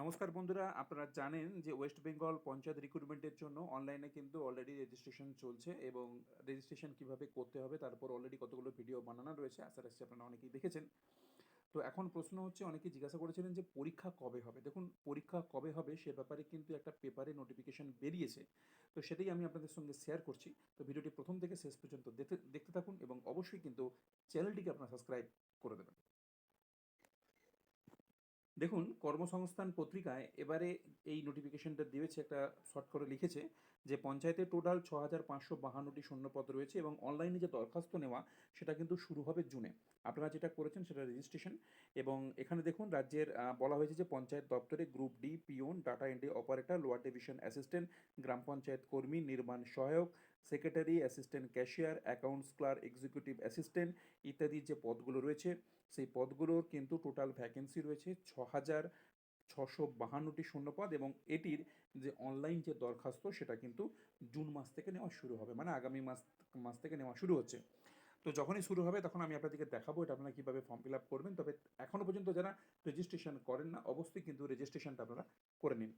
নমস্কার বন্ধুরা, আপনারা জানেন যে ওয়েস্ট বেঙ্গল পঞ্চায়েত রিক্রুটমেন্টের জন্য অনলাইনে কিন্তু অলরেডি রেজিস্ট্রেশন চলছে এবং রেজিস্ট্রেশন কীভাবে করতে হবে তারপর অলরেডি কতগুলো ভিডিও বানানো রয়েছে, আশা রাখছি আপনারা অনেকেই দেখেছেন। তো এখন প্রশ্ন হচ্ছে, অনেকে জিজ্ঞাসা করেছিলেন যে পরীক্ষা কবে হবে? দেখুন, পরীক্ষা কবে হবে সে ব্যাপারে কিন্তু একটা পেপারে নোটিফিকেশন বেরিয়েছে, তো সেটাই আমি আপনাদের সঙ্গে শেয়ার করছি। তো ভিডিওটি প্রথম থেকে শেষ পর্যন্ত দেখতে দেখতে থাকুন এবং অবশ্যই কিন্তু চ্যানেলটিকে আপনারা সাবস্ক্রাইব করে দেবেন। দেখুন, কর্মসংস্থান পত্রিকায় এবারে এই নোটিফিকেশনটা দিয়েছে, একটা শর্ট করে লিখেছে যে, পঞ্চায়েতে টোটাল ছ হাজার পাঁচশো বাহান্নটি শূন্যপদ রয়েছে এবং অনলাইনে যে দরখাস্ত নেওয়া, সেটা কিন্তু শুরু হবে জুনে। আপনারা যেটা করেছেন, সেটা রেজিস্ট্রেশন এবং এখানে দেখুন, রাজ্যের বলা হয়েছে যে, পঞ্চায়েত দপ্তরে group D peon data entry operator lower division assistant গ্রাম পঞ্চায়েত কর্মী, নির্মাণ সহায়ক secretary, assistant cashier, accounts clerk, executive assistant ইত্যাদি যে পদগুলো রয়েছে, সেই পদগুলোর কিন্তু টোটাল ভ্যাকেন্সি রয়েছে ছ হাজার ছশো বাহান্নটি শূন্যপদ এবং এটির যে অনলাইন যে দরখাস্ত, সেটা কিন্তু জুন মাস থেকে নেওয়া শুরু হবে মানে আগামী মাস মাস থেকে নেওয়া শুরু হচ্ছে। তো যখনই শুরু হবে, তখন আমি আপনাদেরকে দেখাবো এটা আপনারা কীভাবে ফর্ম ফিল আপ করবেন। তবে এখনও পর্যন্ত যারা রেজিস্ট্রেশন করেন না, অবশ্যই কিন্তু রেজিস্ট্রেশনটা আপনারা করে নিন।